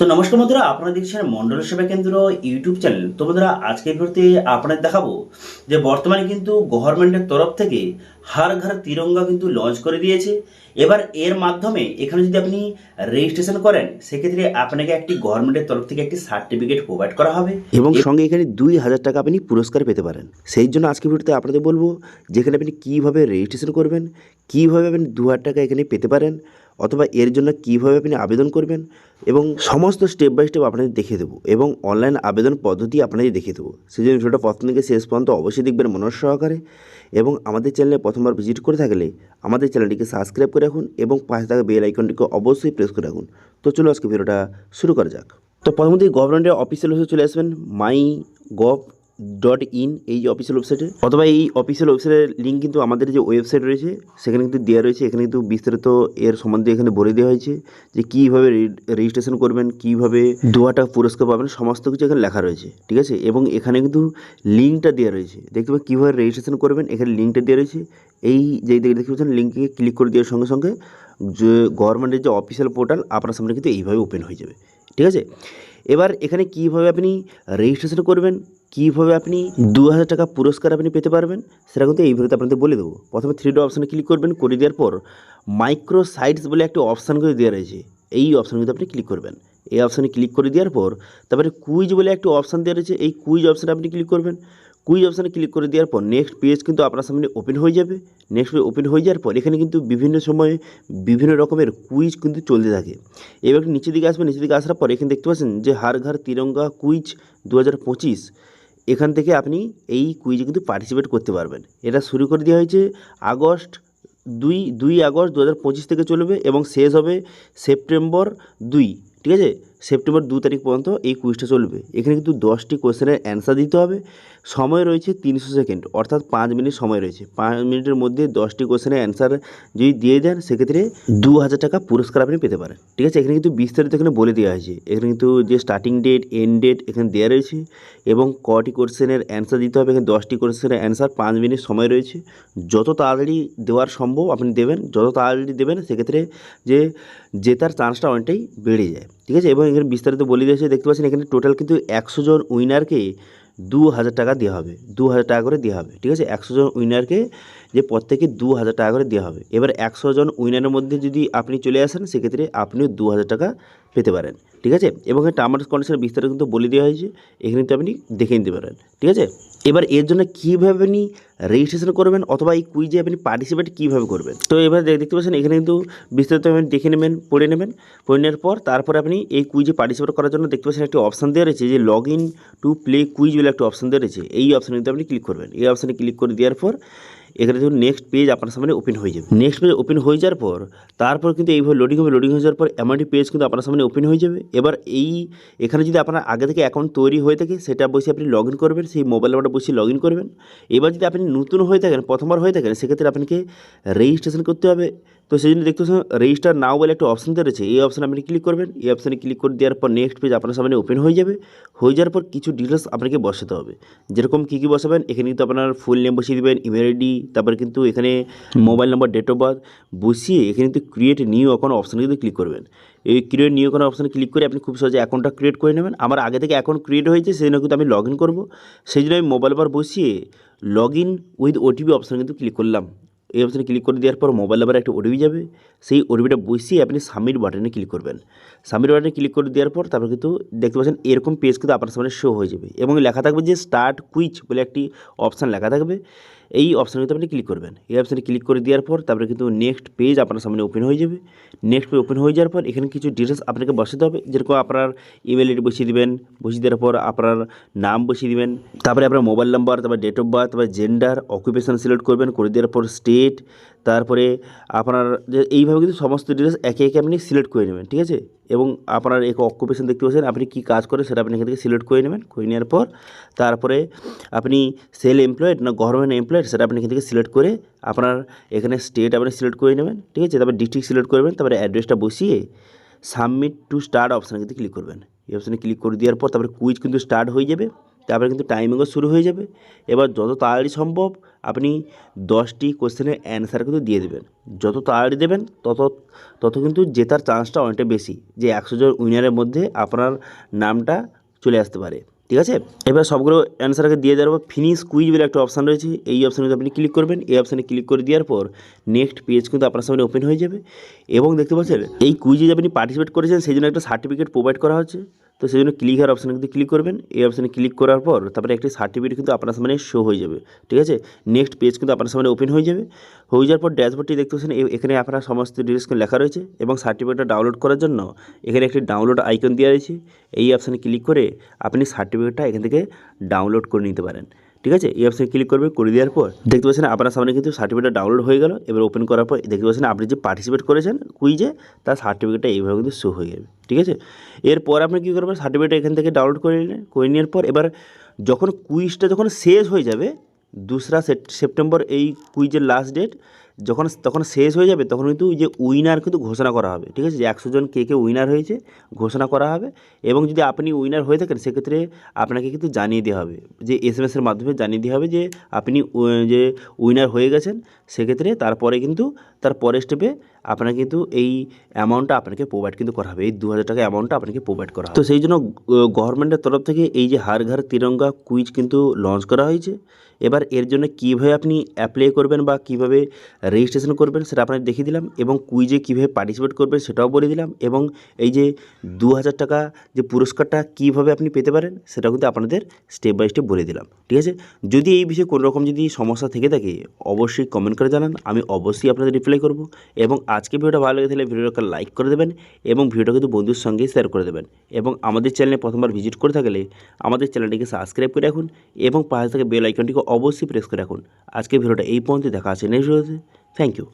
তো নমস্কার বন্ধুরা, আপনারা দেখছেন মন্ডল সেবা কেন্দ্র ইউটিউব চ্যানেল। তো বন্ধুরা আজকের ভিডিওতে আপনাদের দেখাবো যে বর্তমানে কিন্তু গভর্নমেন্টের তরফ থেকে হার ঘর তিরঙ্গা কিন্তু লঞ্চ করে দিয়েছে। এবার এর মাধ্যমে এখানে যদি আপনি রেজিস্ট্রেশন করেন সেক্ষেত্রে আপনাকে একটি গভর্নমেন্টের তরফ থেকে একটি সার্টিফিকেট প্রোভাইড করা হবে। এবং সঙ্গে এখানে দুই হাজার টাকা আপনি পুরস্কার পেতে পারেন। সেই জন্য আজকে ভিডিওতে আপনাদের বলব যেখানে আপনি কীভাবে রেজিস্ট্রেশন করবেন কীভাবে আপনি দু হাজার টাকা এখানে পেতে পারেন অথবা এর জন্য কীভাবে আপনি আবেদন করবেন এবং সমস্ত স্টেপ বাই স্টেপ আপনাদের দেখিয়ে দেবো এবং অনলাইন আবেদন পদ্ধতি আপনাদের দেখিয়ে দেবো। সেই জন্য ভিডিওটা প্রথম থেকে শেষ পর্যন্ত অবশ্যই দেখবেন মনোজ সহকারে এবং আমাদের চ্যানেলে প্রথমবার ভিজিট করে থাকলে আমাদের চ্যানেলটিকে সাবস্ক্রাইব করে রাখুন এবং পাশে থাকা বেল আইকনটিকে অবশ্যই প্রেস করে রাখুন। তো চলো আজকে ভিডিওটা শুরু করা যাক। তো প্রথমত গভর্নমেন্টের অফিসিয়াল হয়ে চলে আসবেন মাই গভ ডট ইন এই অফিসিয়াল ওয়েবসাইটে অথবা এই অফিসিয়াল ওয়েবসাইটের লিঙ্ক কিন্তু আমাদের যে ওয়েবসাইট রয়েছে, সেখানে কিন্তু দেওয়া রয়েছে। এখানে কিন্তু বিস্তারিত এর সম্বন্ধে এখানে বলে দেওয়া হয়েছে যে কীভাবে রেজিস্ট্রেশন করবেন, কীভাবে দু হাজার টাকা পুরস্কার পাবেন, সমস্ত কিছু এখানে লেখা রয়েছে, ঠিক আছে? এবং এখানে কিন্তু লিঙ্কটা দেওয়া রয়েছে। দেখতে পাবেন কীভাবে রেজিস্ট্রেশন করবেন, এখানে লিঙ্কটা দেওয়া রয়েছে। এই যে দেখতে পাচ্ছেন লিঙ্কে ক্লিক করে দেওয়ার সঙ্গে সঙ্গে যে গভর্নমেন্টের যে অফিসিয়াল পোর্টাল আপনার সামনে কিন্তু এইভাবে ওপেন হয়ে যাবে, ঠিক আছে? এবার এখানে কীভাবে আপনি রেজিস্ট্রেশন করবেন, কীভাবে আপনি দু হাজার টাকা পুরস্কার আপনি পেতে পারবেন, সেটা কিন্তু এই ভিডিওতে আপনাদের বলে দেবো। প্রথমে থ্রি ডি অপশানে ক্লিক করবেন, করে দেওয়ার পর মাইক্রো সাইটস বলে একটি অপশান করে দেওয়া রয়েছে। এই অপশান কিন্তু আপনি ক্লিক করবেন। এই অপশানে ক্লিক করে দেওয়ার পর তারপরে কুইজ বলে একটি অপশান দেওয়া রয়েছে। এই কুইজ অপশানে আপনি ক্লিক করবেন। কুইজ অপশানে ক্লিক করে দেওয়ার পর নেক্সট পেজ কিন্তু আপনার সামনে ওপেন হয়ে যাবে। নেক্সট পেজ ওপেন হয়ে যাওয়ার পর এখানে কিন্তু বিভিন্ন সময়ে বিভিন্ন রকমের কুইজ কিন্তু চলতে থাকে। এবার নিচের দিকে আসবে। নিচের দিকে আসার পর এখানে দেখতে পাচ্ছেন যে হার ঘর তিরঙ্গা কুইজ দু হাজার পঁচিশ, এখান থেকে আপনি এই কুইজে কিন্তু পার্টিসিপেট করতে পারবেন। এটা শুরু করে দেওয়া হয়েছে আগস্ট দুই দুই আগস্ট দু হাজার পঁচিশ থেকে চলবে এবং শেষ হবে সেপ্টেম্বর দুই, ঠিক আছে? সেপ্টেম্বর দু তারিখ পর্যন্ত এই কুইজটা চলবে। এখানে কিন্তু দশটি কোয়েশ্চেনের অ্যান্সার দিতে হবে। সময় রয়েছে তিনশো সেকেন্ড, অর্থাৎ পাঁচ মিনিট সময় রয়েছে। পাঁচ মিনিটের মধ্যে দশটি কোয়েশ্চেনের অ্যান্সার যদি দিয়ে দেন, সেক্ষেত্রে দু হাজার টাকা পুরস্কার আপনি পেতে পারেন। ঠিক আছে, এখানে কিন্তু বিস্তারিত এখানে বলে দেওয়া হয়েছে। এখানে কিন্তু যে স্টার্টিং ডেট এন্ড ডেট এখানে দেওয়া রয়েছে এবং কটি কোয়েশ্চেনের অ্যান্সার দিতে হবে। এখানে দশটি কোয়েশ্চেনের অ্যান্সার, পাঁচ মিনিট সময় রয়েছে। যত তাড়াতাড়ি দেওয়ার সম্ভব আপনি দেবেন, যত তাড়াতাড়ি দেবেন, সেক্ষেত্রে যে জেতার চান্সটা অনেকটাই বেড়ে যায়। ঠিক আছে? এবং এখানে বিস্তারিত বলে দিয়েছে, দেখতে পাচ্ছেন এখানে টোটাল কিন্তু একশো জন উইনারকে দু হাজার টাকা দেওয়া হবে দু হাজার টাকা করে দেওয়া হবে, ঠিক আছে? একশো জন উইনারকে যে প্রত্যেকে দু হাজার টাকা করে দেওয়া হবে। এবার একশো জন উইনারের মধ্যে যদি আপনি চলে আসেন, সেক্ষেত্রে আপনিও দু হাজার টাকা পেতে পারেন, ঠিক আছে? এবং টার্মার কন্ডিশন বিস্তারিত কিন্তু বলে দেওয়া হয়েছে, এখানে কিন্তু আপনি দেখে নিতে পারেন, ঠিক আছে? এবার এর জন্য কীভাবে আপনি রেজিস্ট্রেশন করবেন অথবা এই কুইজে আপনি পার্টিসিপেট কীভাবে করবেন? তো এবার দেখতে পাচ্ছেন এখানে কিন্তু বিস্তারিত আপনি দেখে নেবেন, পড়ে নেবেন, পড়ে নেওয়ার পর তারপরে আপনি এই কুইজে পার্টিসিপেট করার জন্য দেখতে পাচ্ছেন একটি অপশান দেওয়া রয়েছে যে log in to play quiz বলে একটা অপশান রয়েছে এই অপশানে কিন্তু আপনি ক্লিক করবেন। এই অপশানে ক্লিক করে দেওয়ার পর, এখানে দেখুন নেক্সট পেজ আপনার সামনে ওপেন হয়ে যাবে। নেক্সট পেজ ওপেন হয়ে যাওয়ার পর, তারপর কিন্তু এইভাবে লোডিং হবে। লোডিং হয়ে যাওয়ার পর এমন একটি পেজ কিন্তু আপনার সামনে ওপেন হয়ে যাবে। এবার এই, এখানে যদি আপনার আগে থেকে অ্যাকাউন্ট তৈরি হয়ে থাকে, সেটা বসে আপনি লগ করবেন। সেই মোবাইল নাম্বারটা বসে লগ করবেন। এবার যদি আপনি নতুন হয়ে থাকেন, প্রথমবার হয়ে থাকেন, সেক্ষেত্রে আপনাকে রেজিস্ট্রেশন করতে হবে। তো সেই জন্য দেখতে পাচ্ছেন রেজিস্টার নাও বলে একটা অপশান রয়েছে। এই অপশানে আপনি ক্লিক করবেন। এই অপশানে ক্লিক করে দেওয়ার পর নেক্সট পেজ আপনার সামনে ওপেন হয়ে যাবে। হয়ে যাওয়ার পর কিছু ডিটেলস আপনাকে বসাতে হবে। যেরকম কী কী বসাবেন এখানে কিন্তু আপনার ফুল নেম বসিয়ে দেবেন ইমেল আইডি তারপরে কিন্তু এখানে mobile number date of birth বসিয়ে এখানে কিন্তু ক্রিয়েট নিউ অ্যাকাউন্ট অপশানে কিন্তু ক্লিক করবেন। এই ক্রিয়েট নিউ অ্যাকাউন্ট অপশানে ক্লিক করে আপনি খুব সহজে অ্যাকাউন্টটা ক্রিয়েট করে নেবেন। আমার আগে থেকে অ্যাকাউন্ট ক্রিয়েট হয়েছে সেই জন্য কিন্তু আমি লগ ইন করব। সেই জন্য আমি মোবাইল নাম্বার বসিয়ে লগ ইন উইথ ওটিপি অপশানে কিন্তু ক্লিক করলাম। এই অপশানে ক্লিক করে দেওয়ার পর মোবাইল নাম্বারে একটা ওটিপি যাবে। সেই ওটিপিটা বসিয়ে আপনি সাবমিট বাটনে ক্লিক করবেন। সাবমিট বাটনে ক্লিক করে দেওয়ার পর তারপর কিন্তু দেখতে পাচ্ছেন এরকম পেজ কিন্তু আপনার সামনে শো হয়ে যাবে। এবং লেখা থাকবে যে স্টার্ট কুইচ বলে একটি অপশান লেখা থাকবে। এই অপশানে কিন্তু আপনি ক্লিক করবেন। এই অপশানে ক্লিক করে দেওয়ার পর তারপরে কিন্তু নেক্সট পেজ আপনার সামনে ওপেন হয়ে যাবে। নেক্সট পেজ ওপেন হয়ে যাওয়ার পর এখানে কিছু ডিটেলস আপনাকে বসাতে হবে। যেরকম আপনার ইমেল আইডি বসিয়ে দেবেন, বসিয়ে দেওয়ার পর আপনার নাম বসিয়ে দেবেন, তারপরে আপনার মোবাইল নাম্বার তারপর ডেট অফ বার্থ তারপর জেন্ডার অকুপেশান সিলেক্ট করবেন, করে দেওয়ার পর স্টেট তারপরে আপনার যে এইভাবে কিন্তু সমস্ত ডিটেলস একে একে আপনি সিলেক্ট করে নেবেন, ঠিক আছে? এবং আপনার এক অকুপেশন দেখতে পাচ্ছেন, আপনি কী কাজ করেন সেটা আপনি এখান থেকে সিলেক্ট করে নেবেন, করে নেওয়ার পর তারপরে আপনি সেল এমপ্লয়েড না গভর্নমেন্ট এমপ্লয়েড সেটা আপনি এখান থেকে সিলেক্ট করে আপনার এখানে স্টেট আপনি সিলেক্ট করে নেবেন, ঠিক আছে? তারপর ডিস্ট্রিক্ট সিলেক্ট করবেন তারপরে অ্যাড্রেসটা বসিয়ে সাবমিট টু স্টার্ট অপশানে কিন্তু ক্লিক করবেন। এই অপশানে ক্লিক করে দেওয়ার পর তারপরে কুইজ কিন্তু স্টার্ট হয়ে যাবে। তারপরে কিন্তু টাইমিংও শুরু হয়ে যাবে। এবার যত তাড়াতাড়ি সম্ভব আপনি দশটি কোশ্চেনের অ্যান্সার কিন্তু দিয়ে দেবেন। যত তাড়াতাড়ি দেবেন, তত তত কিন্তু জেতার চান্সটা অনেকটা বেশি, যে একশো জন উইনারের মধ্যে আপনার নামটা চলে আসতে পারে। ঠিক আছে? এবার সবগুলো অ্যান্সারকে দিয়ে দেওয়ার পর ফিনিশ কুইজ বলে একটা অপশান রয়েছে। এই অপশানে আপনি ক্লিক করবেন। এই অপশানে ক্লিক করে দেওয়ার পর নেক্সট পেজ কিন্তু আপনার সামনে ওপেন হয়ে যাবে। এবং দেখতে পাচ্ছেন, এই কুইজে আপনি পার্টিসিপেট করেছেন, সেই জন্য একটা সার্টিফিকেট প্রোভাইড করা হচ্ছে। তো সেই জন্য ক্লিক হওয়ার অপশানে কিন্তু ক্লিক করবেন। এই অপশানে ক্লিক করার পর তারপরে একটি সার্টিফিকেট কিন্তু আপনার সামনে শো হয়ে যাবে। ঠিক আছে? নেক্সট পেজ কিন্তু আপনার সামনে ওপেন হয়ে যাবে। হয়ে যাওয়ার পর ড্যাশবোর্ডটি দেখতে পাচ্ছেন এখানে আপনার সমস্ত ডিটেলস লেখা রয়েছে এবং সার্টিফিকেটটা ডাউনলোড করার জন্য এখানে একটি ডাউনলোড আইকন দেওয়া রয়েছে। এই অপশানে ক্লিক করে আপনি সার্টিফিকেটটা এখান থেকে ডাউনলোড করে নিতে পারেন। ঠিক আছে? এই অপশানে ক্লিক করবে করে দেওয়ার পর দেখতে পাচ্ছেন আপনার সামনে কিন্তু সার্টিফিকেট ডাউনলোড হয়ে গেল। এবার ওপেন করার পর দেখতে পাচ্ছেন আপনি যে পার্টিসিপেট করেছেন কুইজে তার সার্টিফিকেটটা এইভাবে কিন্তু শো হয়ে যাবে। ঠিক আছে? এরপর আপনি কী করবেন? সার্টিফিকেট এখান থেকে ডাউনলোড করে নিলেন, করে নেওয়ার পর এবার যখন কুইজটা যখন শেষ হয়ে যাবে, দোসরা সেপ্টেম্বর এই কুইজের লাস্ট ডেট যখন তখন শেষ হয়ে যাবে, তখন কিন্তু যে উইনার কিন্তু ঘোষণা করা হবে, ঠিক আছে? যে একশো জন কে কে উইনার হয়েছে, ঘোষণা করা হবে এবং যদি আপনি উইনার হয়ে থাকেন, সেক্ষেত্রে আপনাকে কিন্তু জানিয়ে দেওয়া হবে, যে এস এম এসের মাধ্যমে জানিয়ে দেওয়া হবে যে আপনি যে উইনার হয়ে গেছেন, সেক্ষেত্রে তারপরে কিন্তু তার পরের স্টেপে আপনাকে কিন্তু এই অ্যামাউন্টটা আপনাকে প্রোভাইড কিন্তু করা হবে। এই দু হাজার টাকা অ্যামাউন্টটা আপনাকে প্রোভাইড করা হবে। তো সেই জন্য গভর্নমেন্টের তরফ থেকে এই যে হার ঘর তিরঙ্গা কুইজ কিন্তু লঞ্চ করা হয়েছে। এবার এর জন্য কীভাবে আপনি অ্যাপ্লাই করবেন বা কীভাবে রেজিস্ট্রেশন করবেন সেটা আপনাকে দেখিয়ে দিলাম এবং কুইজে কীভাবে পার্টিসিপেট করবেন সেটাও বলে দিলাম এবং এই যে দু হাজার টাকা যে পুরস্কারটা কীভাবে আপনি পেতে পারেন সেটা কিন্তু আপনাদের স্টেপ বাই স্টেপ বলে দিলাম। ঠিক আছে? যদি এই বিষয়ে কোনো রকম যদি সমস্যা থেকে থাকে, অবশ্যই কমেন্ট করে জানান। আমি অবশ্যই আপনাদের রিপ্লাই করব এবং আজকে ভিডিওটা ভালো লেগে থাকলে ভিডিওটাকে লাইক করে দেবেন এবং ভিডিওটা কিন্তু বন্ধুর সঙ্গে শেয়ার করে দেবেন এবং আমাদের চ্যানেলে প্রথমবার ভিজিট করে থাকলে আমাদের চ্যানেলটিকে সাবস্ক্রাইব করে রাখুন এবং পাশে থেকে বেল আইকনটিকে অবশ্যই প্রেস করে রাখুন। আজকে ভিডিওটা এই পর্যন্ত দেখা আছে নেক্সট ভিডিওতে থ্যাংক ইউ